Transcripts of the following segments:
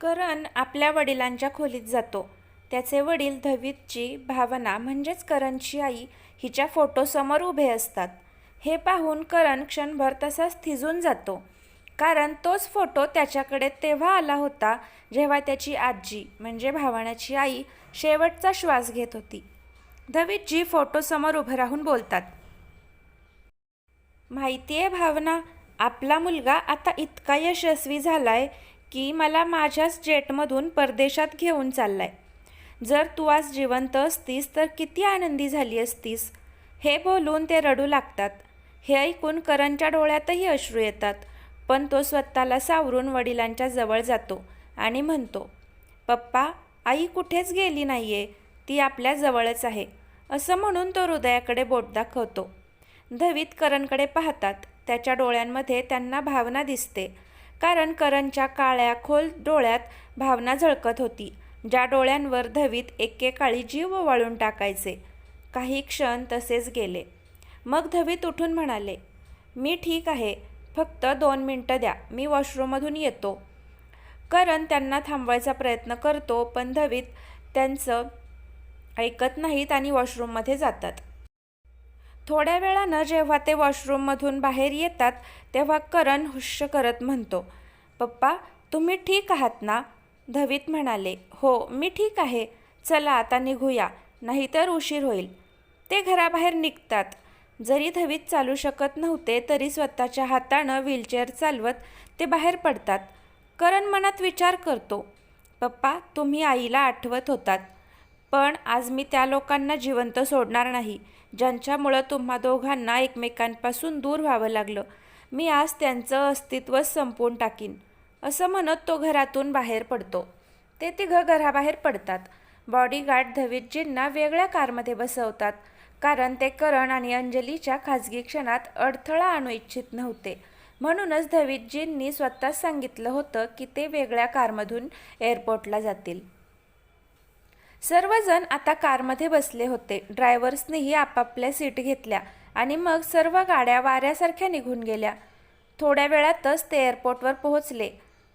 करण आपल्या वडिलांच्या खोलीत जातो. त्याचे वडील धवीतची भावना म्हणजेच करणची आई हिच्या फोटोसमोर उभे असतात. हे पाहून करण क्षणभर तसाच थिजून जातो. कारण तोच फोटो त्याच्याकडे तेव्हा आला होता जेव्हा त्याची आजी म्हणजे भावनाची आई शेवटचा श्वास घेत होती. धवीतजी फोटोसमोर उभं राहून बोलतात माहिती आहे भावना आपला मुलगा आता इतका यशस्वी झालाय की मला माझ्याच जेटमधून परदेशात घेऊन चाललाय. जर तू आज जिवंत असतीस तर किती आनंदी झाली असतीस. हे बोलून ते रडू लागतात. हे ऐकून करणच्या डोळ्यातही अश्रू येतात. पण तो स्वतःला सावरून वडिलांच्या जवळ जातो आणि म्हणतो पप्पा आई कुठेच गेली नाही आहे ती आपल्या जवळच आहे. असं म्हणून तो हृदयाकडे बोट दाखवतो. धवीत करणकडे पाहतात. त्याच्या डोळ्यांमध्ये त्यांना भावना दिसते. कारण करणच्या काळ्या खोल डोळ्यात भावना झळकत होती. ज्या डोळ्यांवर धवीत एकेकाळी जीव वाळून टाकायचे. काही क्षण तसेच गेले. मग धवीत उठून म्हणाले मी ठीक आहे. फक्त दोन मिनटं द्या. मी वॉशरूममधून येतो. करण त्यांना थांबवायचा प्रयत्न करतो पण धवीत त्यांचं ऐकत नाहीत आणि वॉशरूममध्ये जातात. थोड्या वेळानं जेव्हा ते वॉशरूममधून बाहेर येतात तेव्हा करण हुश्य करत म्हणतो पप्पा तुम्ही ठीक आहात ना? धवीत म्हणाले हो मी ठीक आहे. चला आता निघूया नाहीतर उशीर होईल. ते घराबाहेर निघतात. जरी धवीत चालू शकत नव्हते तरी स्वतःच्या हातानं व्हीलचेअर चालवत ते बाहेर पडतात. करण मनात विचार करतो पप्पा तुम्ही आईला आठवत होतात. पण आज मी त्या लोकांना जिवंत सोडणार नाही. ज्यांच्यामुळं तुम्हा दोघांना एकमेकांपासून दूर व्हावं लागलं. मी आज त्यांचं अस्तित्व संपवून टाकीन. असं म्हणत तो घरातून बाहेर पडतो. ते तिघं घराबाहेर पडतात. बॉडीगार्ड धवीतजींना वेगळ्या कारमध्ये बसवतात. कारण ते करण आणि अंजलीच्या खाजगी क्षणात अडथळा आणू इच्छित नव्हते. म्हणूनच धवीतजींनी स्वतःच सांगितलं होतं की ते वेगळ्या कारमधून एअरपोर्टला जातील. सर्वजण आता कारमध्ये बसले होते. ड्रायव्हर्सनीही आपापल्या सीट घेतल्या. आणि मग सर्व गाड्या वाऱ्यासारख्या निघून गेल्या. थोड्या वेळातच ते एअरपोर्टवर पोहोचले.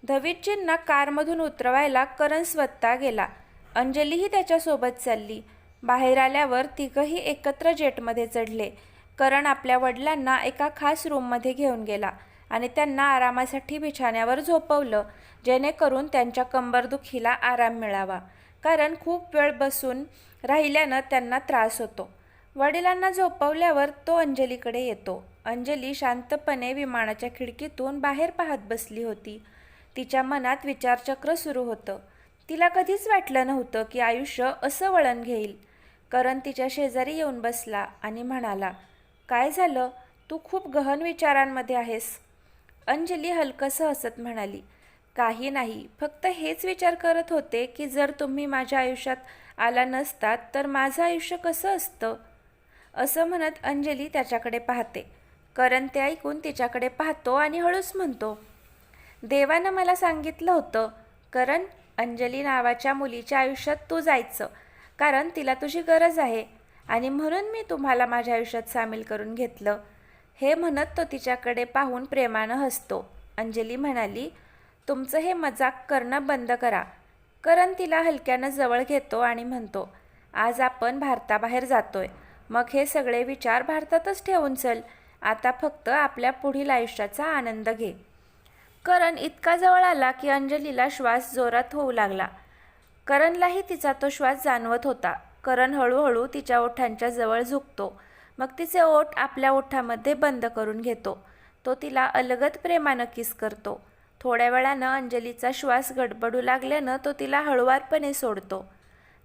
धवीतजींना कारमधून उतरवायला करण स्वतः गेला. अंजलीही त्याच्यासोबत चालली. बाहेर आल्यावर तिघंही एकत्र जेटमध्ये चढले. करण आपल्या वडिलांना एका खास रूममध्ये घेऊन गेला आणि त्यांना आरामासाठी बिछाण्यावर झोपवलं जेणेकरून त्यांच्या कंबरदुखीला आराम मिळावा. कारण खूप वेळ बसून राहिल्यानं त्यांना त्रास होतो. वडिलांना झोपवल्यावर तो अंजलीकडे येतो. अंजली शांतपणे विमानाच्या खिडकीतून बाहेर पाहत बसली होती. तिच्या मनात विचारचक्र सुरू होतं. तिला कधीच वाटलं नव्हतं की आयुष्य असं वळण घेईल. करण तिच्या शेजारी येऊन बसला आणि म्हणाला काय झालं? तू खूप गहन विचारांमध्ये आहेस. अंजली हलकंसं हसत म्हणाली काही नाही. फक्त हेच विचार करत होते की जर तुम्ही माझ्या आयुष्यात आला नसतात तर माझं आयुष्य कसं असतं? असं म्हणत अंजली त्याच्याकडे पाहते. करण ते ऐकून तिच्याकडे पाहतो आणि हळूच म्हणतो देवानं मला सांगितलं होतं करण अंजली नावाच्या मुलीच्या आयुष्यात तू जायचं कारण तिला तुझी गरज आहे आणि म्हणून मी तुम्हाला माझ्या आयुष्यात सामील करून घेतलं. हे म्हणत तो तिच्याकडे पाहून प्रेमानं हसतो. अंजली म्हणाली तुमचं हे मजाक करणं बंद करा. करण तिला हलक्यानं जवळ घेतो आणि म्हणतो आज आपण भारताबाहेर जातोय. मग हे सगळे विचार भारतातच ठेवून चल. आता फक्त आपल्या पुढील आयुष्याचा आनंद घे. करण इतका जवळ आला की अंजलीला श्वास जोरात होऊ लागला. करणलाही तिचा तो श्वास जाणवत होता. करण हळूहळू तिच्या ओठांच्या जवळ झुकतो. मग तिचे ओठ आपल्या ओठामध्ये बंद करून घेतो. तो तिला अलगद प्रेमानं किस करतो. थोड्या वेळानं अंजलीचा श्वास गडबडू लागल्यानं तो तिला हळुवारपणे सोडतो.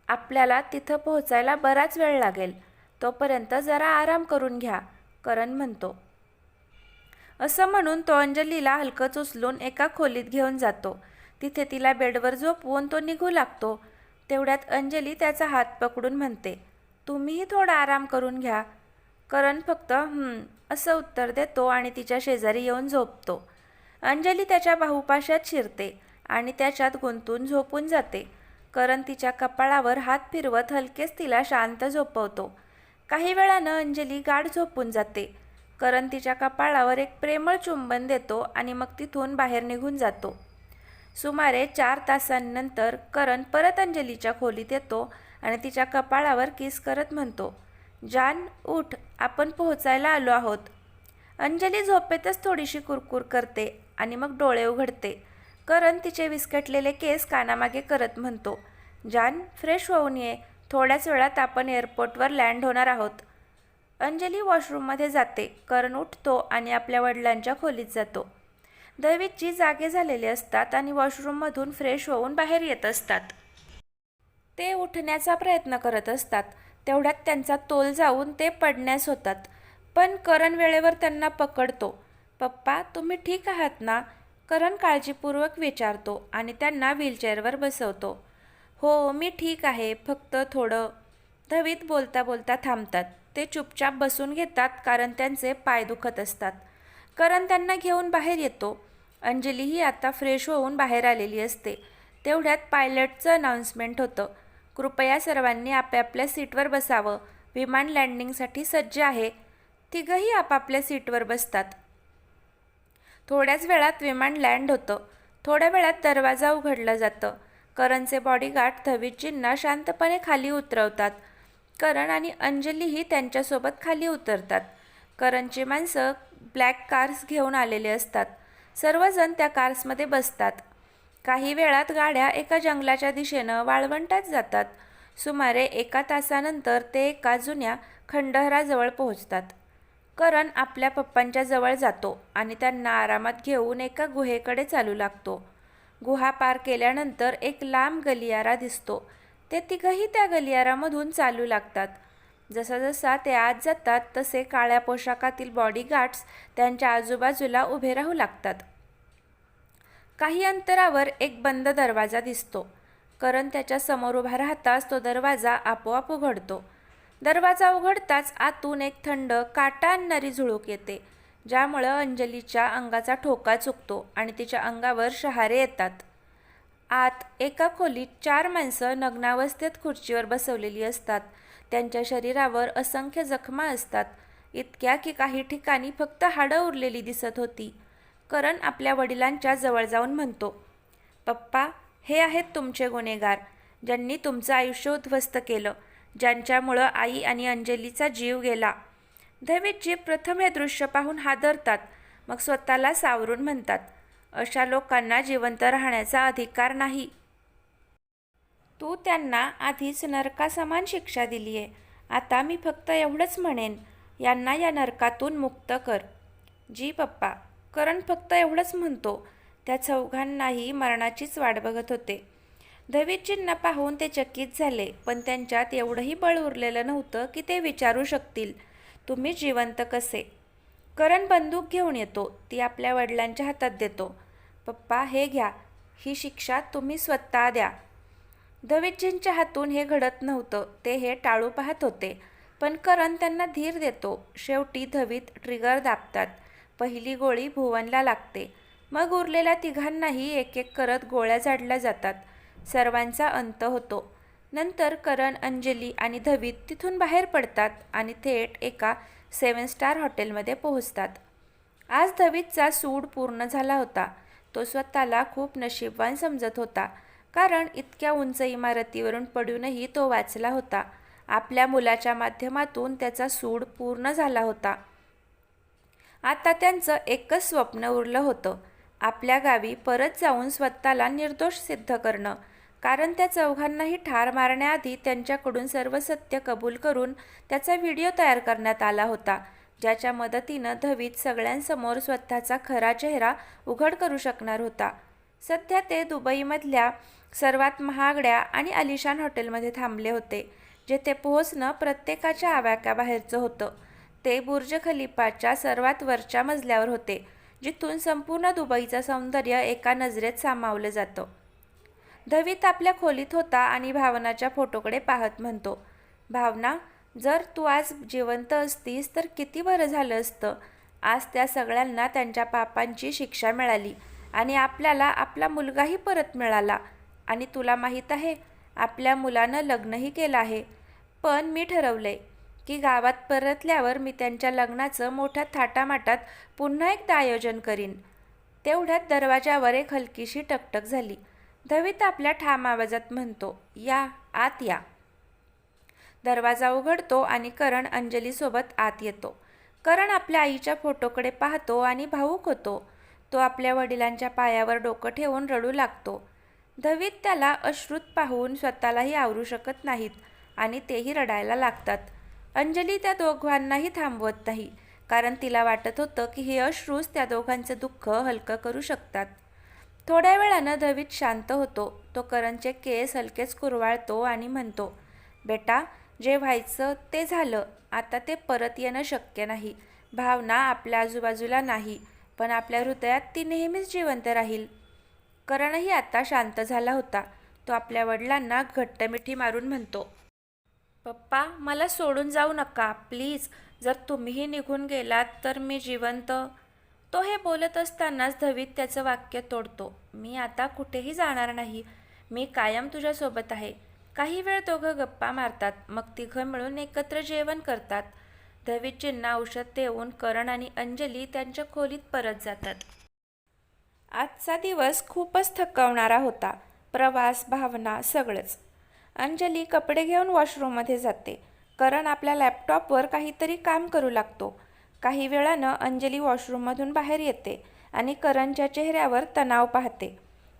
आपल्याला तिथं पोहोचायला बराच वेळ लागेल. तोपर्यंत जरा आराम करून घ्या करण म्हणतो. असं म्हणून तो अंजलीला हलकंच उचलून एका खोलीत घेऊन जातो. तिथे तिला बेडवर झोपवून तो निघू लागतो. तेवढ्यात अंजली त्याचा हात पकडून म्हणते तुम्हीही थोडा आराम करून घ्या. करण फक्त असं उत्तर देतो आणि तिच्या शेजारी येऊन झोपतो. अंजली त्याच्या बाहुपाशात शिरते आणि त्याच्यात गुंतून झोपून जाते. करण तिच्या कपाळावर हात फिरवत हलकेच तिला शांत झोपवतो. काही वेळानं अंजली गाढ झोपून जाते. करण तिच्या कपाळावर एक प्रेमळ चुंबन देतो आणि मग तिथून बाहेर निघून जातो. सुमारे चार तासांनंतर करण परत अंजलीच्या खोलीत येतो आणि तिच्या कपाळावर किस करत म्हणतो जान उठ आपण पोहोचायला आलो आहोत. अंजली झोपेतच थोडीशी कुरकुर करते आणि मग डोळे उघडते. करण तिचे विस्कटलेले केस कानामागे करत म्हणतो जान फ्रेश होऊन ये. थोड्याच वेळात आपण एअरपोर्टवर लँड होणार आहोत. अंजली वॉशरूममध्ये जाते. करण उठतो आणि आपल्या वडिलांच्या खोलीत जातो. दैवितजी जागे झालेले असतात आणि वॉशरूममधून फ्रेश होऊन बाहेर येत असतात. ते उठण्याचा प्रयत्न करत असतात. तेवढ्यात त्यांचा तोल जाऊन ते पडण्यास होतात. पण करण वेळेवर त्यांना पकडतो. पप्पा तुम्ही ठीक आहात ना? करण काळजीपूर्वक विचारतो आणि त्यांना व्हीलचेअरवर बसवतो. हो मी ठीक आहे. फक्त थोडं धवीत बोलता बोलता थांबतात. ते चुपचाप बसून घेतात कारण त्यांचे पाय दुखत असतात. करण त्यांना घेऊन बाहेर येतो. अंजलीही आता फ्रेश होऊन बाहेर आलेली असते. तेवढ्यात पायलटचं अनाउन्समेंट होतं. कृपया सर्वांनी आपापल्या सीटवर बसावं. विमान लँडिंगसाठी सज्ज आहे. तिघंही आपापल्या सीटवर बसतात. थोड्याच वेळात विमान लँड होतं. थोड्या वेळात दरवाजा उघडला जातं. करणचे बॉडीगार्ड धवीजींना शांतपणे खाली उतरवतात. करण आणि अंजलीही त्यांच्यासोबत खाली उतरतात. करणची माणसं ब्लॅक कार्स घेऊन आलेले असतात. सर्वजण त्या कार्समध्ये बसतात. काही वेळात गाड्या एका जंगलाच्या दिशेनं वाळवंटात जातात. सुमारे एका तासानंतर ते एका जुन्या खंडहराजवळ पोहोचतात. करण आपल्या पप्पांच्या जवळ जातो आणि त्यांना आरामात घेऊन एका गुहेकडे चालू लागतो. गुहा पार केल्यानंतर एक लांब गलियारा दिसतो. ते तिघंही त्या गलियारामधून चालू लागतात. जसा जसा ते आत जातात तसे काळ्या पोशाखातील बॉडीगार्ड्स त्यांच्या आजूबाजूला उभे राहू लागतात. काही अंतरावर एक बंद दरवाजा दिसतो. करण त्याच्यासमोर उभा राहताच तो दरवाजा आपोआप उघडतो. दरवाजा उघडताच आतून एक थंड काटा आणणारी झुळूक येते. ज्यामुळं अंजलीच्या अंगाचा ठोका चुकतो आणि तिच्या अंगावर शहारे येतात. आत एका खोलीत चार माणसं नग्नावस्थेत खुर्चीवर बसवलेली असतात. त्यांच्या शरीरावर असंख्य जखमा असतात. इतक्या की काही ठिकाणी फक्त हाडं उरलेली दिसत होती. करण आपल्या वडिलांच्या जवळ जाऊन म्हणतो पप्पा हे आहेत तुमचे गुन्हेगार ज्यांनी तुमचं आयुष्य उद्ध्वस्त केलं ज्यांच्यामुळं आई आणि अंजलीचा जीव गेला. धैवितजी प्रथम हे दृश्य पाहून हादरतात. मग स्वतःला सावरून म्हणतात अशा लोकांना जिवंत राहण्याचा अधिकार नाही. तू त्यांना आधीच नरकासमान शिक्षा दिली आहे आता मी फक्त एवढंच म्हणेन यांना या नरकातून मुक्त कर. जी पप्पा करण फक्त एवढंच म्हणतो त्या चौघांनाही मरणाचीच वाट बघत होते. धवीजींना पाहून ते चकित झाले पण त्यांच्यात एवढंही बळ उरलेलं नव्हतं की ते विचारू शकतील. तुम्ही जिवंत कसे? करण बंदूक घेऊन येतो ती आपल्या वडिलांच्या हातात देतो. पप्पा हे घ्या ही शिक्षा तुम्ही स्वतः द्या. धवीजींच्या हातून हे घडत नव्हतं ते हे टाळू पाहत होते. पण करण त्यांना धीर देतो. शेवटी धवीत ट्रिगर दाबतात. पहिली गोळी भुवनला लागते. मग उरलेल्या तिघांनाही एक एक करत गोळ्या झाडल्या जातात. सर्वांचा अंत होतो. नंतर करण अंजली आणि धवीत तिथून बाहेर पडतात आणि थेट एका सेवन स्टार हॉटेलमध्ये पोहोचतात. आज धवीतचा सूड पूर्ण झाला होता. तो स्वतःला खूप नशीबवान समजत होता कारण इतक्या उंच इमारतीवरून पडूनही तो वाचला होता. आपल्या मुलाच्या माध्यमातून त्याचा सूड पूर्ण झाला होता. आता त्यांचं एकच स्वप्न उरलं होतं आपल्या गावी परत जाऊन स्वतःला निर्दोष सिद्ध करणं. कारण त्या चौघांनाही ठार मारण्याआधी त्यांच्याकडून सर्व सत्य कबूल करून त्याचा व्हिडिओ तयार करण्यात आला होता ज्याच्या मदतीनं धवीत सगळ्यांसमोर स्वतःचा खरा चेहरा उघड करू शकणार होता. सध्या ते दुबईमधल्या सर्वात महागड्या आणि अलिशान हॉटेलमध्ये थांबले होते जेथे पोहोचणं प्रत्येकाच्या आवाक्याबाहेरचं होतं. ते बुर्ज खलिफाच्या सर्वात वरच्या मजल्यावर होते जिथून संपूर्ण दुबईचं सौंदर्य एका नजरेत सामावलं जातं. धवीत आपल्या खोलीत होता आणि भावनाच्या फोटोकडे पाहत म्हणतो भावना जर तू आज जिवंत असतीस तर किती बरं झालं असतं. आज त्या सगळ्यांना त्यांच्या पापांची शिक्षा मिळाली आणि आपल्याला आपला मुलगाही परत मिळाला. आणि तुला माहीत आहे आपल्या मुलानं लग्नही केलं आहे. पण मी ठरवलंय की गावात परतल्यावर मी त्यांच्या लग्नाचं मोठ्या थाटामाटात पुन्हा एकदा आयोजन करीन. तेवढ्यात दरवाजावर एक हलकीशी टकटक झाली. धवीत आपल्या ठाम आवाजात म्हणतो या आत या. दरवाजा उघडतो आणि करण अंजलीसोबत आत येतो. करण आपल्या आईच्या फोटोकडे पाहतो आणि भावूक होतो. तो आपल्या वडिलांच्या पायावर डोकं ठेवून रडू लागतो. धवीत त्याला अश्रुत पाहून स्वतःलाही आवरू शकत नाहीत आणि तेही रडायला लागतात. अंजली त्या दोघांनाही थांबवत नाही कारण तिला वाटत होतं की हे अश्रूच त्या दोघांचं दुःख हलकं करू शकतात. थोड्या वेळानं धवीत शांत होतो. तो करणचे केस हलकेच कुरवाळतो आणि म्हणतो बेटा जे व्हायचं ते झालं. आता ते परत येणं शक्य नाही. भावना आपल्या आजूबाजूला नाही पण आपल्या हृदयात ती नेहमीच जिवंत राहील. करणही आता शांत झाला होता. तो आपल्या वडिलांना घट्ट मिठी मारून म्हणतो पप्पा मला सोडून जाऊ नका. प्लीज जर तुम्हीही निघून गेलात तर मी जिवंत तो हे बोलत असतानाच धवीत त्याचं वाक्य तोडतो. मी आता कुठेही जाणार नाही. मी कायम तुझ्यासोबत आहे. काही वेळ दोघं गप्पा मारतात. मग तिघं मिळून एकत्र जेवण करतात. धवीतजींना औषध देऊन करण आणि अंजली त्यांच्या खोलीत परत जातात. आजचा दिवस खूपच थकवणारा होता. प्रवास भावना सगळंच. अंजली कपडे घेऊन वॉशरूममध्ये जाते. करण आपल्या लॅपटॉपवर काहीतरी काम करू लागतो. काही वेळानं अंजली वॉशरूममधून बाहेर येते आणि करणच्या चेहऱ्यावर तणाव पाहते.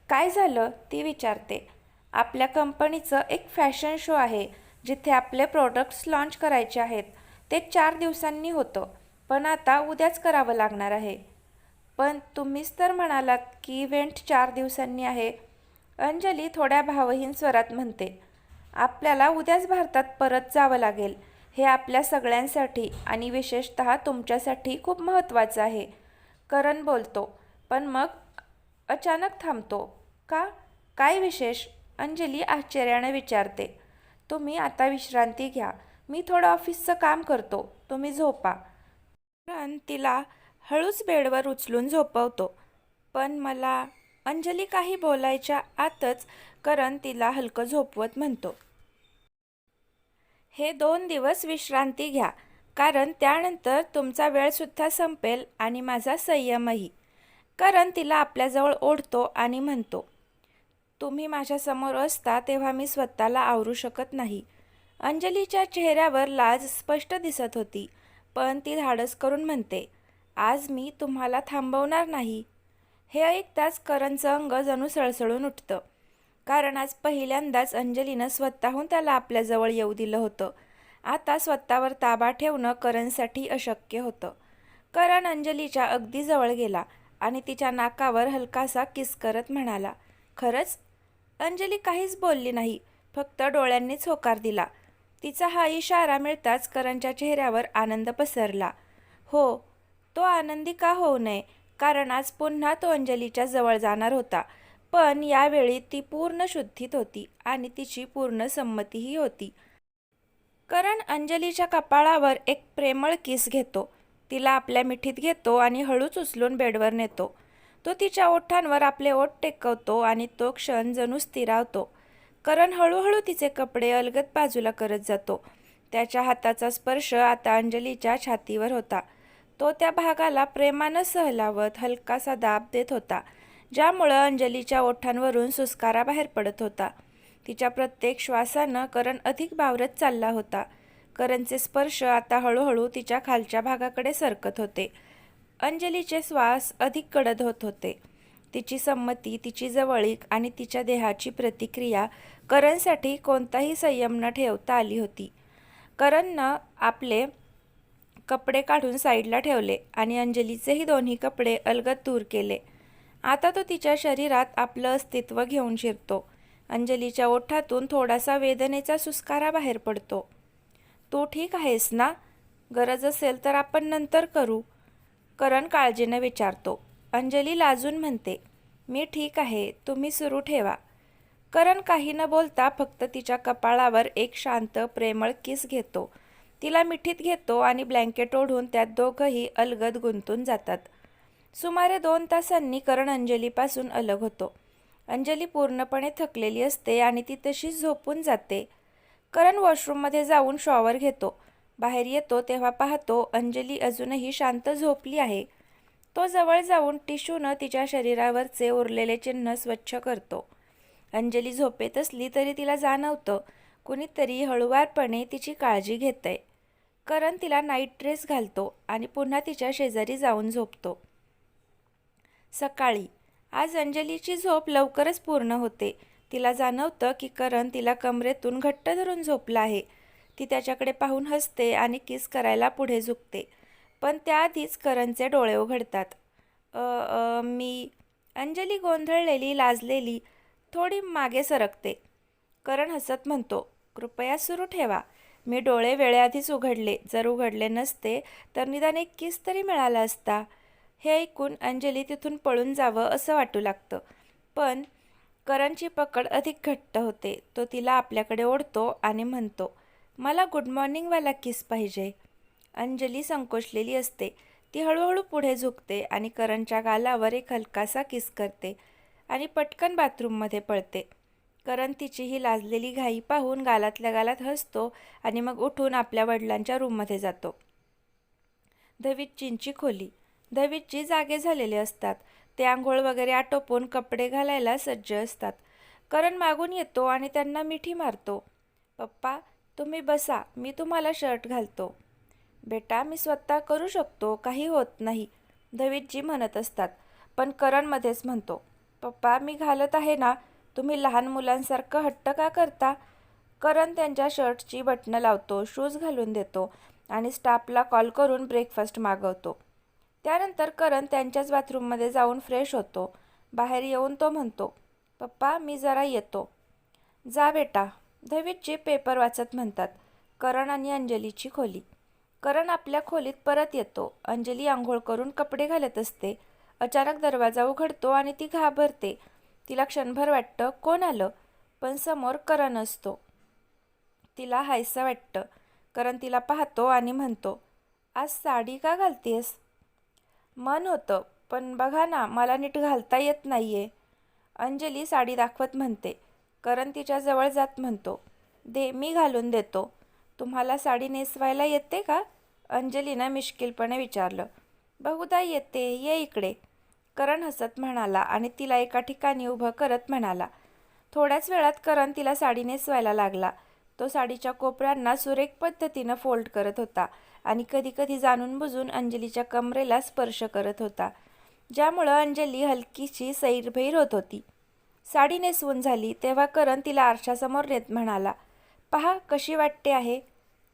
काय झालं? ती विचारते. आपल्या कंपनीचं एक फॅशन शो आहे जिथे आपले प्रोडक्ट्स लॉन्च करायचे आहेत. ते चार दिवसांनी होतं पण आता उद्याच करावं लागणार आहे. पण तुम्हीच तर म्हणालात की इव्हेंट चार दिवसांनी आहे. अंजली थोड्या भावहीन स्वरात म्हणते. आपल्याला उद्याच भारतात परत जावं लागेल. हे आपल्या सगळ्यांसाठी आणि विशेषत तुमच्यासाठी खूप महत्त्वाचं आहे. करण बोलतो पण मग अचानक थांबतो का? काय विशेष? अंजली आश्चर्यानं विचारते. तुम्ही आता विश्रांती घ्या. मी थोडं ऑफिसचं काम करतो. तुम्ही झोपा. करण तिला हळूच बेडवर उचलून झोपवतो. पण मला अंजली काही बोलायच्या आतच करण तिला हलकं झोपवत म्हणतो. हे दोन दिवस विश्रांती घ्या कारण त्यानंतर तुमचा वेळसुद्धा संपेल आणि माझा संयमही. करण तिला आपल्याजवळ ओढतो आणि म्हणतो तुम्ही माझ्यासमोर असता तेव्हा मी स्वतःला आवरू शकत नाही अंजलीच्या चेहऱ्यावर लाज स्पष्ट दिसत होती पण ती धाडस करून म्हणते आज मी तुम्हाला थांबवणार नाही हे ऐकताच करणचं अंग जणू सळसळून उठतं. कारण आज पहिल्यांदाच अंजलीनं स्वतःहून त्याला आपल्याजवळ येऊ दिलं होतं. आता स्वतःवर ताबा ठेवणं करणसाठी अशक्य होतं. करण अंजलीच्या अगदी जवळ गेला आणि तिच्या नाकावर हलकासा किस करत म्हणाला खरंच? अंजली काहीच बोलली नाही फक्त डोळ्यांनीच होकार दिला. तिचा हा इशारा मिळताच करणच्या चेहऱ्यावर आनंद पसरला. हो तो आनंदी का होऊ नये? कारण आज पुन्हा तो अंजलीच्या जवळ जाणार होता. पण यावेळी ती पूर्ण शुद्धीत होती आणि तिची पूर्ण संमतीही होती. करण अंजलीच्या कपाळावर एक प्रेमळ किस घेतो. तिला आपल्या मिठीत घेतो आणि हळूच उचलून बेडवर नेतो. तो तिच्या ओठांवर आपले ओठ टेकवतो आणि तो क्षण जणू स्थिरावतो. करण हळूहळू तिचे कपडे अलगत बाजूला करत जातो. त्याच्या हाताचा स्पर्श आता अंजलीच्या छातीवर होता. तो त्या भागाला प्रेमानं सहलावत हलकासा दाब देत होता. ज्यामुळं अंजलीच्या ओठांवरून सुस्कारा बाहेर पडत होता. तिच्या प्रत्येक श्वासानं करण अधिक बावरत चालला होता. करणचे स्पर्श आता हळूहळू तिच्या खालच्या भागाकडे सरकत होते. अंजलीचे श्वास अधिक कडद होत होते. तिची संमती तिची जवळीक आणि तिच्या देहाची प्रतिक्रिया करणसाठी कोणताही संयम न ठेवता आली होती. करणनं आपले कपडे काढून साईडला ठेवले आणि अंजलीचेही दोन्ही कपडे अलगद दूर केले. आता तो तिच्या शरीरात आपलं अस्तित्व घेऊन शिरतो. अंजलीच्या ओठातून थोडासा वेदनेचा सुस्कारा बाहेर पडतो. तू ठीक आहेस ना? गरज असेल तर आपण नंतर करू. करण काळजीनं विचारतो. अंजली लाजून म्हणते मी ठीक आहे तुम्ही सुरू ठेवा. करण काही न बोलता फक्त तिच्या कपाळावर एक शांत प्रेमळ किस घेतो. तिला मिठीत घेतो आणि ब्लँकेट ओढून त्यात दोघंही अलगद गुंतून जातात. सुमारे दोन तासांनी करण अंजलीपासून अलग होतो. अंजली पूर्णपणे थकलेली असते आणि ती तशीच झोपून जाते. करण वॉशरूममध्ये जाऊन शॉवर घेतो. बाहेर येतो तेव्हा पाहतो अंजली अजूनही शांत झोपली आहे. तो जवळ जाऊन टिशूनं तिच्या शरीरावरचे उरलेले चिन्ह स्वच्छ करतो. अंजली झोपेत असली तरी तिला जाणवतं कुणीतरी हळुवारपणे तिची काळजी घेतंय. करण तिला नाईट ड्रेस घालतो आणि पुन्हा तिच्या शेजारी जाऊन झोपतो. सकाळी. आज अंजलीची झोप लवकरच पूर्ण होते. तिला जाणवतं की करण तिला कमरेतून घट्ट धरून झोपला आहे. ती त्याच्याकडे पाहून हसते आणि किस करायला पुढे झुकते. पण त्याआधीच करणचे डोळे उघडतात. अ अ, मी अंजली गोंधळलेली लाजलेली थोडी मागे सरकते. करण हसत म्हणतो कृपया सुरू ठेवा. मी डोळे वेळेआधीच उघडले. जर उघडले नसते तर निदान एक किस तरी मिळाला असता. हे ऐकून अंजली तिथून पळून जावं असं वाटू लागतं. पण करणची पकड अधिक घट्ट होते. तो तिला आपल्याकडे ओढतो आणि म्हणतो मला गुड मॉर्निंगवाला किस पाहिजे. अंजली संकोचलेली असते. ती हळूहळू पुढे झुकते आणि करणच्या गालावर एक हलकासा किस करते आणि पटकन बाथरूममध्ये पळते. करण तिची ही लाजलेली घाई पाहून गालातल्या गालात हसतो आणि मग उठून आपल्या वडिलांच्या रूममध्ये जातो. दवीतजींची खोली. दवीतजी जागे झालेले असतात. ते आंघोळ वगैरे आटोपून कपडे घालायला सज्ज असतात. करण मागून येतो आणि त्यांना मिठी मारतो. पप्पा तुम्ही बसा मी तुम्हाला शर्ट घालतो. बेटा मी स्वतः करू शकतो काही होत नाही दवीतजी म्हणत असतात. पण करणमध्येच म्हणतो पप्पा मी घालत आहे ना तुम्ही लहान मुलांसारखं हट्ट का करता? करण त्यांच्या शर्टची बटणं लावतो शूज घालून देतो आणि स्टाफला कॉल करून ब्रेकफास्ट मागवतो. त्यानंतर करण त्यांच्याच बाथरूममध्ये जाऊन फ्रेश होतो. बाहेर येऊन तो म्हणतो पप्पा मी जरा येतो. जा बेटा दवीतजी पेपर वाचत म्हणतात करण आणि अंजलीची खोली. करण आपल्या खोलीत परत येतो. अंजली आंघोळ करून कपडे घालत असते. अचानक दरवाजा उघडतो आणि ती घाबरते. तिला क्षणभर वाटतं कोण आलं? पण समोर करण असतो. तिला हायसं वाटतं. करण तिला पाहतो आणि म्हणतो आज साडी का घालतेस? मन होतं पण बघा ना मला नीट घालता येत नाही आहे अंजली साडी दाखवत म्हणते. करण तिच्याजवळ जात म्हणतो. दे मी घालून देतो. तुम्हाला साडी नेसवायला येते का? अंजलीनं मिश्किलपणे विचारलं. बहुदा येते ये इकडे. करण हसत म्हणाला आणि तिला एका ठिकाणी उभं करत म्हणाला. थोड्याच वेळात करण तिला साडी नेसवायला लागला. तो साडीच्या कोपऱ्यांना सुरेख पद्धतीनं फोल्ड करत होता. आणि कधीकधी जाणून बुजून अंजलीच्या कमरेला स्पर्श करत होता ज्यामुळं अंजली हलकीशी सैरभैर होत होती. साडी नेसवून झाली तेव्हा करण तिला आरशासमोर नेत म्हणाला पहा कशी वाटते आहे?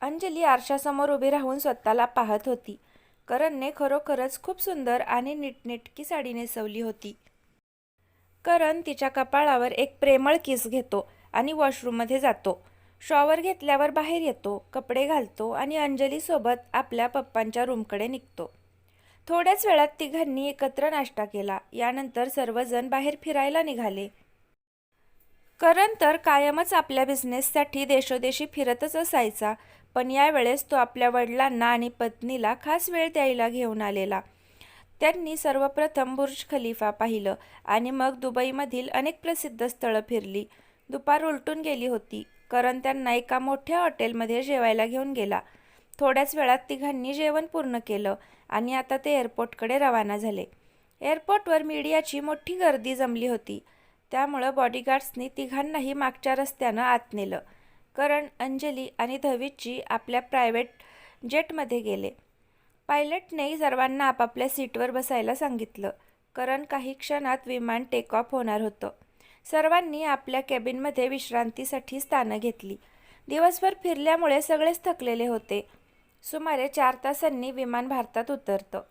अंजली आरशासमोर उभी राहून स्वतःला पाहत होती. करणने खरोखरच खूप सुंदर आणि नीटनेटकी साडी नेसवली होती. करण तिच्या कपाळावर एक प्रेमळ किस घेतो आणि वॉशरूममध्ये जातो. शॉवर घेतल्यावर बाहेर येतो कपडे घालतो आणि अंजलीसोबत आपल्या पप्पांच्या रूमकडे निघतो. थोड्याच वेळात तिघांनी एकत्र नाश्ता केला. यानंतर सर्वजण बाहेर फिरायला निघाले. करण तर कायमच आपल्या बिझनेससाठी देशोदेशी फिरतच असायचा पण यावेळेस तो आपल्या वडिलांना आणि पत्नीला खास वेळ द्यायला घेऊन आलेला. त्यांनी सर्वप्रथम बुर्ज खलिफा पाहिलं आणि मग दुबईमधील अनेक प्रसिद्ध स्थळं फिरली. दुपार उलटून गेली होती. करण त्यांना एका मोठ्या हॉटेलमध्ये जेवायला घेऊन गेला. थोड्याच वेळात तिघांनी जेवण पूर्ण केलं आणि आता ते एअरपोर्टकडे रवाना झाले. एअरपोर्टवर मीडियाची मोठी गर्दी जमली होती. त्यामुळं बॉडीगार्ड्सनी तिघांनाही मागच्या रस्त्यानं आत नेलं. करण अंजली आणि धवीची आपल्या प्रायव्हेट जेटमध्ये गेले. पायलटने सर्वांना आपापल्या सीटवर बसायला सांगितलं. करण काही क्षणात विमान टेक ऑफ होणार होतं. सर्वांनी आपल्या केबिनमध्ये विश्रांतीसाठी स्थानं घेतली. दिवसभर फिरल्यामुळे सगळेच थकलेले होते. सुमारे चार तासांनी विमान भारतात उतरतं.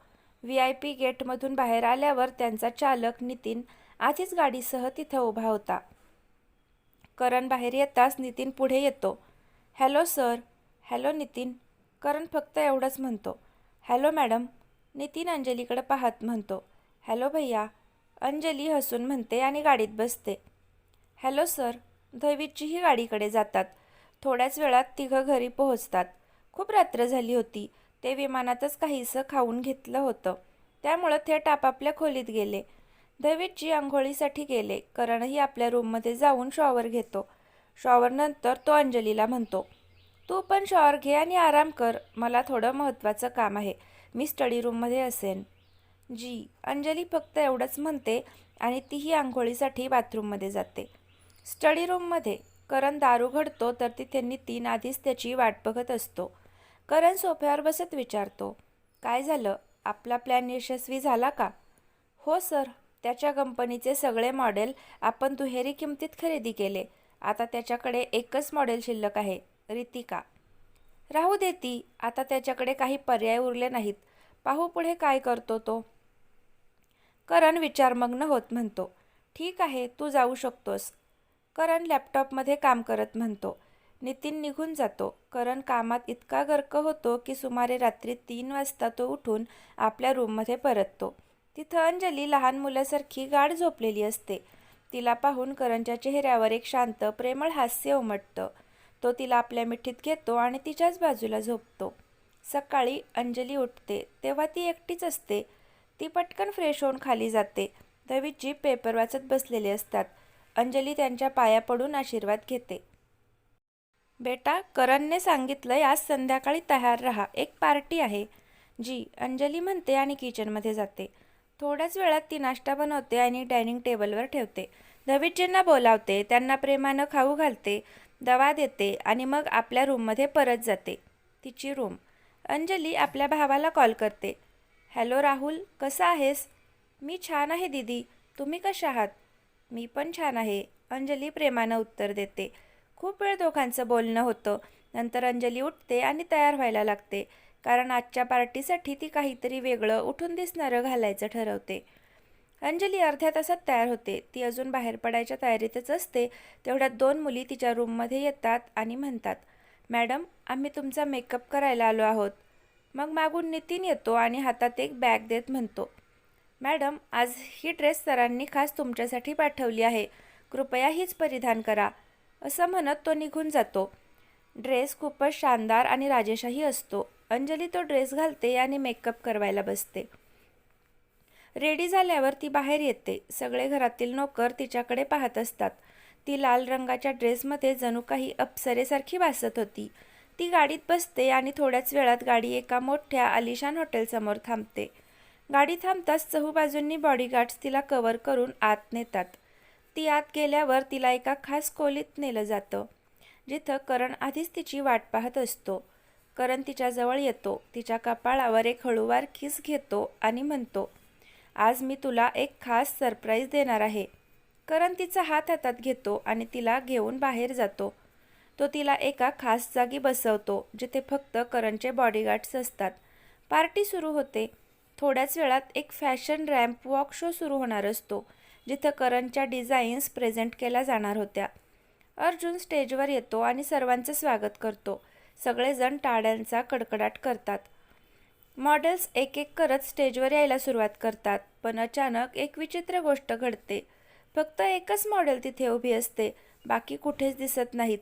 व्ही आय पी गेटमधून बाहेर आल्यावर त्यांचा चालक नितीन आधीच गाडीसह तिथं उभा होता. करण बाहेर येताच नितीन पुढे येतो. Hello sir. Hello Nitin. Karan फक्त एवढंच म्हणतो. Hello madam. नितीन अंजलीकडे पाहत म्हणतो. हॅलो भैया. अंजली हसून म्हणते आणि गाडीत बसते. Hello sir. धवीचीही गाडीकडे जातात. थोड्याच वेळात तिघं घरी पोहोचतात. खूप रात्र झाली होती. ते विमानातच काहीसं खाऊन घेतलं होतं. त्यामुळं थेट आपापल्या खोलीत गेले. धवीतजी आंघोळीसाठी गेले. करणही आपल्या रूममध्ये जाऊन शॉवर घेतो. शॉवरनंतर तो अंजलीला म्हणतो तू पण शॉवर घे आणि आराम कर. मला थोडं महत्त्वाचं काम आहे. मी स्टडी रूममध्ये असेन. जी. अंजली फक्त एवढंच म्हणते आणि तीही आंघोळीसाठी बाथरूममध्ये जाते. स्टडी रूममध्ये करण दारू घडतो तर तिथे नितीन आधीच त्याची वाट बघत असतो. करण सोफ्यावर बसत विचारतो काय झालं? आपला प्लॅन यशस्वी झाला का? हो सर. त्याच्या कंपनीचे सगळे मॉडेल आपण दुहेरी किमतीत खरेदी केले. आता त्याच्याकडे एकच मॉडेल शिल्लक आहे रितिका. राहू दे ती. आता त्याच्याकडे काही पर्याय उरले नाहीत. पाहू पुढे काय करतो तो. करण विचारमग्न होत म्हणतो ठीक आहे तू जाऊ शकतोस. करण लॅपटॉपमध्ये काम करत म्हणतो. नितीन निघून जातो. करण कामात इतका गर्क होतो की सुमारे रात्री तीन वाजता तो उठून आपल्या रूममध्ये परततो. तिथं अंजली लहान मुलासारखी गाढ झोपलेली असते. तिला पाहून करणच्या चेहऱ्यावर एक शांत प्रेमळ हास्य उमटतं. तो तिला आपल्या मिठीत घेतो आणि तिच्याच बाजूला झोपतो. सकाळी अंजली उठते तेव्हा ती एकटीच असते. ती पटकन फ्रेश होऊन खाली जाते. दवीची पेपर वाचत बसलेले असतात. अंजली त्यांच्या पाया पडून आशीर्वाद घेते. बेटा करणने सांगितलंय आज संध्याकाळी तयार राहा. एक पार्टी आहे. जी अंजली म्हणते आणि किचनमध्ये जाते. थोड्याच वेळात ती नाश्ता बनवते आणि डायनिंग टेबलवर ठेवते. दवीजींना बोलावते त्यांना प्रेमानं खाऊ घालते दवा देते आणि मग आपल्या रूममध्ये परत जाते. तिची रूम. अंजली आपल्या भावाला कॉल करते. हॅलो राहुल कसा आहेस? मी छान आहे दीदी. तुम्ही कशा आहात? मी पण छान आहे. अंजली प्रेमानं उत्तर देते. खूप वेळ दोघांचं बोलणं होतं. नंतर अंजली उठते आणि तयार व्हायला लागते. कारण आजच्या पार्टीसाठी ती काहीतरी वेगळं उठून दिसणारं घालायचं ठरवते. अंजली अर्ध्या तासात तयार होते. ती अजून बाहेर पडायच्या तयारीतच असते. तेवढ्यात दोन मुली तिच्या रूममध्ये येतात आणि म्हणतात मॅडम आम्ही तुमचा मेकअप करायला आलो आहोत. मग मागून नितीन येतो आणि हातात एक बॅग देत म्हणतो मॅडम आज ही ड्रेस सरांनी खास तुमच्यासाठी पाठवली आहे. कृपया हीच परिधान करा. असं म्हणत तो निघून जातो. ड्रेस खूपच शानदार आणि राजेशाही असतो. अंजली तो ड्रेस घालते आणि मेकअप करवायला बसते. रेडी झाल्यावर ती बाहेर येते. सगळे घरातील नोकर तिच्याकडे पाहत असतात. ती लाल रंगाच्या ड्रेसमध्ये जणू काही अप्सरेसारखी भासत होती. ती गाडीत बसते आणि थोड्याच वेळात गाडी एका मोठ्या आलिशान हॉटेलसमोर थांबते. गाडी थांबताच चहूबाजूंनी बॉडीगार्ड्स तिला कवर करून आत नेतात. ती आत गेल्यावर तिला एका खास खोलीत नेलं जातं जिथं करण आधीच तिची वाट पाहत असतो. करण तिच्याजवळ येतो तिच्या कपाळावर एक हळूवार किस घेतो आणि म्हणतो आज मी तुला एक खास सरप्राईज देणार आहे. करण तिचा हात हातात घेतो आणि तिला घेऊन बाहेर जातो. तो तिला एका खास जागी बसवतो जिथे फक्त करणचे बॉडीगार्ड्स असतात. पार्टी सुरू होते. थोड्याच वेळात एक फॅशन रॅम्प वॉक शो सुरू होणार असतो जिथं करणच्या डिझाईन्स प्रेझेंट केल्या जाणार होत्या. अर्जुन स्टेजवर येतो आणि सर्वांचं स्वागत करतो. सगळेजण टाळ्यांचा कडकडाट करतात. मॉडेल्स एक एक करत स्टेजवर यायला सुरुवात करतात पण अचानक एक विचित्र गोष्ट घडते. फक्त एकच मॉडेल तिथे उभी असते बाकी कुठेच दिसत नाहीत.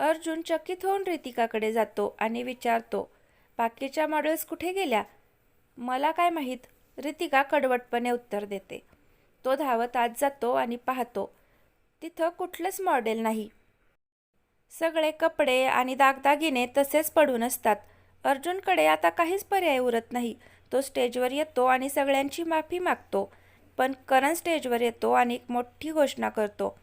अर्जुन चकित होऊन रितिकाकडे जातो आणि विचारतो बाकीच्या मॉडेल्स कुठे गेल्या? मला काय माहीत. रितिका कडवटपणे उत्तर देते. तो धावत आत जातो आणि पाहतो तिथं कुठलंच मॉडेल नाही. सगळे कपडे आणि दागदागिने तसेच पडून असतात. अर्जुनकडे आता काहीच पर्याय उरत नाही. तो स्टेजवर येतो आणि सगळ्यांची माफी मागतो. पण करण स्टेजवर येतो आणि एक मोठी घोषणा करतो.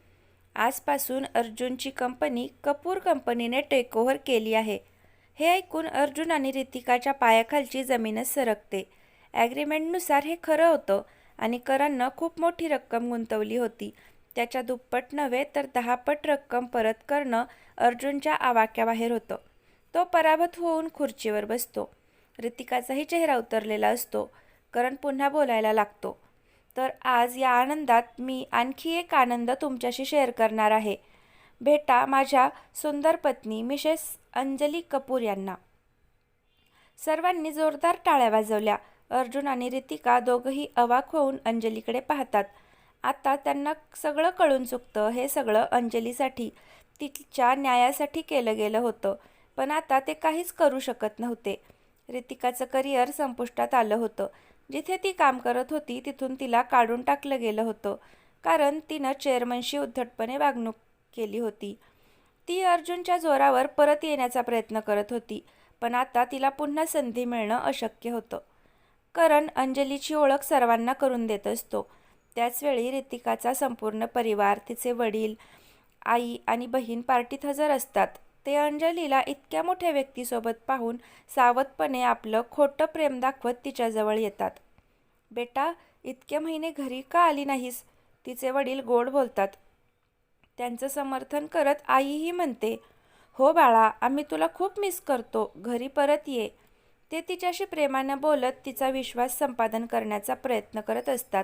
आजपासून अर्जुनची कंपनी कपूर कंपनीने टेकओव्हर केली आहे. हे ऐकून अर्जुन आणि रितिकाच्या पायाखालची जमीनच सरकते. ॲग्रीमेंटनुसार हे खरं होतं आणि करणनं खूप मोठी रक्कम गुंतवली होती. त्याच्या दुप्पट नव्हे तर दहापट रक्कम परत करणं अर्जुनच्या आवाक्याबाहेर होतं. तो पराभूत होऊन खुर्चीवर बसतो. रितिकाचाही चेहरा उतरलेला असतो. करण पुन्हा बोलायला लागतो. तर आज या आनंदात मी आणखी एक आनंद तुमच्याशी शेअर करणार आहे. भेटा माझ्या सुंदर पत्नी मिसेस अंजली कपूर यांना. सर्वांनी जोरदार टाळ्या वाजवल्या. अर्जुन आणि रितिका दोघंही अवाक होऊन अंजलीकडे पाहतात. आता त्यांना सगळं कळून चुकतं. हे सगळं अंजलीसाठी तिच्या न्यायासाठी केलं गेलं होतं. पण आता ते काहीच करू शकत नव्हते. रितिकाचं करिअर संपुष्टात आलं होतं. जिथे ती काम करत होती तिथून तिला काढून टाकलं गेलं होतं कारण तिनं चेअरमनशी उद्धटपणे वागणूक केली होती. ती अर्जुनच्या जोरावर परत येण्याचा प्रयत्न करत होती पण आता तिला पुन्हा संधी मिळणं अशक्य होतं. करण अंजलीची ओळख सर्वांना करून देत असतो. त्याचवेळी रितिकाचा संपूर्ण परिवार तिचे वडील आई आणि बहीण पार्टीत हजर असतात. ते अंजलीला इतक्या मोठ्या व्यक्तीसोबत पाहून सावधपणे आपलं खोटं प्रेम दाखवत तिच्याजवळ येतात. बेटा इतके महिने घरी का आली नाहीस? तिचे वडील गोड बोलतात. त्यांचं समर्थन करत आईही म्हणते हो बाळा आम्ही तुला खूप मिस करतो. घरी परत ये. ते तिच्याशी प्रेमानं बोलत तिचा विश्वास संपादन करण्याचा प्रयत्न करत असतात.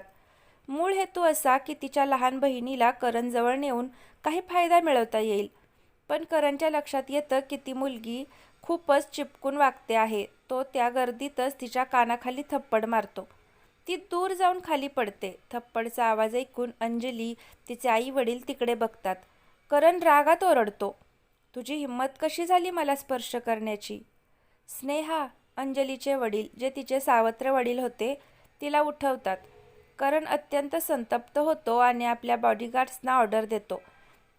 मूळ हेतू असा की तिच्या लहान बहिणीला करणजवळ नेऊन काही फायदा मिळवता येईल. पण करणच्या लक्षात येतं की ती मुलगी खूपच चिपकून वागते आहे. तो त्या गर्दीतच तिच्या कानाखाली थप्पड मारतो. ती दूर जाऊन खाली पडते. थप्पडचा आवाज ऐकून अंजली तिचे आई वडील तिकडे बघतात. करण रागात ओरडतो. तुझी हिंमत कशी झाली मला स्पर्श करण्याची? स्नेहा अंजलीचे वडील जे तिचे सावत्र वडील होते तिला उठवतात. करण अत्यंत संतप्त होतो आणि आपल्या बॉडीगार्ड्सना ऑर्डर देतो.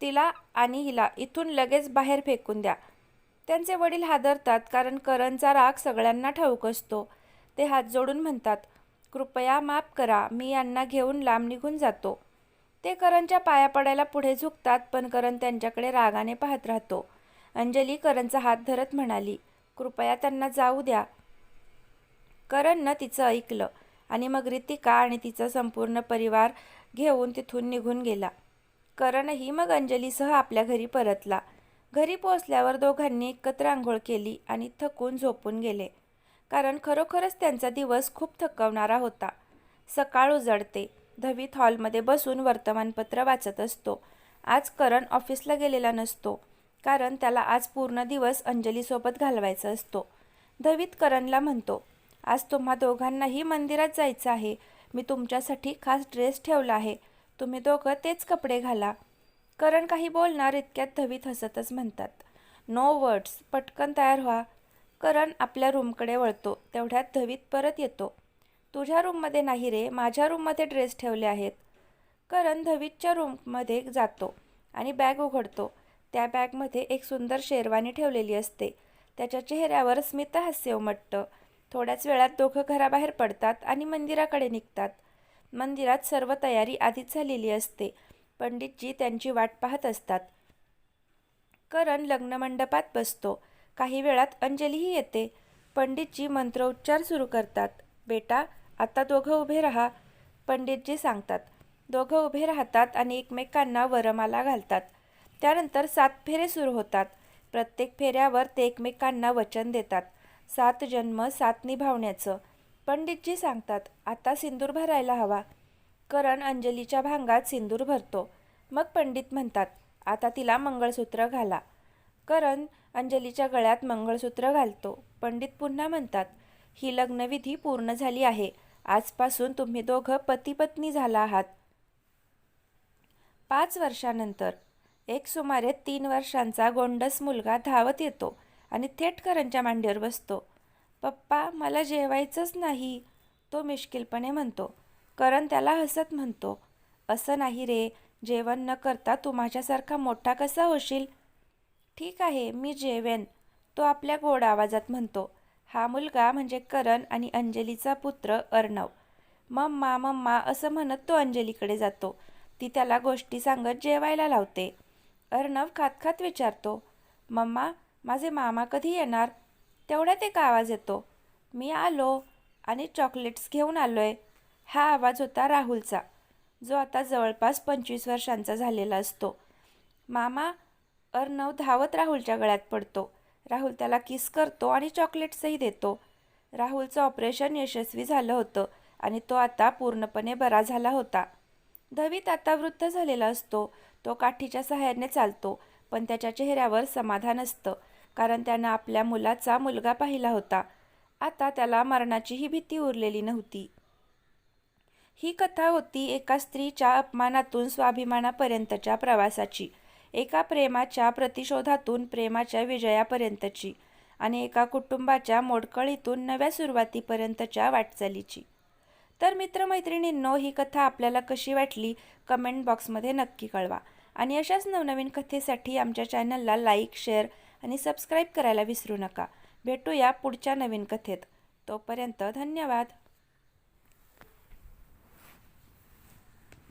तिला आणि हिला इथून लगेच बाहेर फेकून द्या. त्यांचे वडील हादरतात कारण करणचा राग सगळ्यांना ठाऊक असतो. ते हात जोडून म्हणतात कृपया माफ करा मी यांना घेऊन लांब निघून जातो. ते करणच्या पाया पडायला पुढे झुकतात पण करण त्यांच्याकडे रागाने पाहत राहतो. अंजली करणचा हात धरत म्हणाली कृपया त्यांना जाऊ द्या. करणनं तिचं ऐकलं आणि मग रितिका आणि तिचा संपूर्ण परिवार घेऊन तिथून निघून गेला. करणही मग अंजलीसह आपल्या घरी परतला. घरी पोहोचल्यावर दोघांनी एकत्र आंघोळ केली आणि थकून झोपून गेले. कारण खरोखरच त्यांचा दिवस खूप थकवणारा होता. सकाळ उजळते धवीत हॉलमध्ये बसून वर्तमानपत्र वाचत असतो. आज करण ऑफिसला गेलेला नसतो. कारण त्याला आज पूर्ण दिवस अंजलीसोबत घालवायचा असतो. धवीत करणला म्हणतो आज तुम्हा दोघांनाही मंदिरात जायचं आहे. मी तुमच्यासाठी खास ड्रेस ठेवला आहे. तुम्ही दोघं तेच कपडे घाला. करण काही बोलणार इतक्यात धवीत हसतच म्हणतात. नो वर्ड्स पटकन तयार व्हा. करण आपल्या रूमकडे वळतो. तेवढ्यात धवीत परत येतो. तुझ्या रूममध्ये नाही रे माझ्या रूममध्ये ड्रेस ठेवले आहेत. करण धवीतच्या रूममध्ये जातो आणि बॅग उघडतो. त्या बॅगमध्ये एक सुंदर शेरवानी ठेवलेली असते. त्याच्या चेहऱ्यावर स्मितहास्य उमटतं. थोड्याच वेळात दोघं घराबाहेर पडतात आणि मंदिराकडे निघतात. मंदिरात सर्व तयारी आधीच झालेली असते. पंडितजी त्यांची वाट पाहत असतात. करण लग्नमंडपात बसतो. काही वेळात अंजलीही येते. पंडितजी मंत्रोच्चार सुरू करतात. बेटा आता दोघं उभे राहा पंडितजी सांगतात. दोघं उभे राहतात आणि एकमेकांना वरमाला घालतात. त्यानंतर सात फेरे सुरू होतात. प्रत्येक फेऱ्यावर ते एकमेकांना वचन देतात. सात जन्म सात निभावण्याचं. पंडितजी सांगतात आता सिंदूर भरायला हवा. करण अंजलीच्या भांगात सिंदूर भरतो. मग पंडित म्हणतात आता तिला मंगळसूत्र घाला. करण अंजलीच्या गळ्यात मंगळसूत्र घालतो. पंडित पुन्हा म्हणतात ही लग्नविधी पूर्ण झाली आहे. आजपासून तुम्ही दोघं पतीपत्नी झाला आहात. पाच वर्षानंतर एक सुमारे तीन वर्षांचा गोंडस मुलगा धावत येतो आणि थेट करणच्या मांडीवर बसतो. पप्पा मला जेवायचंच नाही तो मिश्किलपणे म्हणतो. करण त्याला हसत म्हणतो. असं नाही रे जेवण न करता तू माझ्यासारखा मोठा कसा होशील? ठीक आहे मी जेवेन तो आपल्या गोड आवाजात म्हणतो. हा मुलगा म्हणजे करण आणि अंजलीचा पुत्र अर्णव. मम्मा मम्मा असं म्हणत तो अंजलीकडे जातो. ती त्याला गोष्टी सांगत जेवायला लावते. अर्णव खात खात विचारतो. मम्मा माझे मामा कधी येणार? तेवढ्यात एक आवाज येतो. मी आलो आणि चॉकलेट्स घेऊन आलो आहे हा आवाज होता राहुलचा जो आता जवळपास पंचवीस वर्षांचा झालेला असतो. मामा अर्णव धावत राहुलच्या गळ्यात पडतो. राहुल त्याला किस करतो आणि चॉकलेट्सही देतो. राहुलचं ऑपरेशन यशस्वी झालं होतं आणि तो आता पूर्णपणे बरा झाला होता. धवीत आता वृद्ध झालेला असतो. तो काठीच्या सहाय्याने चालतो पण त्याच्या चेहऱ्यावर समाधान असतं. कारण त्यानं आपल्या मुलाचा मुलगा पाहिला होता. आता त्याला मरणाचीही भीती उरलेली नव्हती. ही कथा होती एका स्त्रीच्या अपमानातून स्वाभिमानापर्यंतच्या प्रवासाची एका प्रेमाच्या प्रतिशोधातून प्रेमाच्या विजयापर्यंतची आणि एका कुटुंबाच्या मोडकळीतून नव्या सुरुवातीपर्यंतच्या वाटचालीची. तर मित्रमैत्रिणींनो ही कथा आपल्याला कशी वाटली? कमेंट बॉक्समध्ये नक्की कळवा. आणि अशाच नवनवीन कथेसाठी आमच्या चॅनलला लाईक शेअर आणि सबस्क्राईब करायला विसरू नका. भेटूया पुढच्या नवीन कथेत. तोपर्यंत धन्यवाद.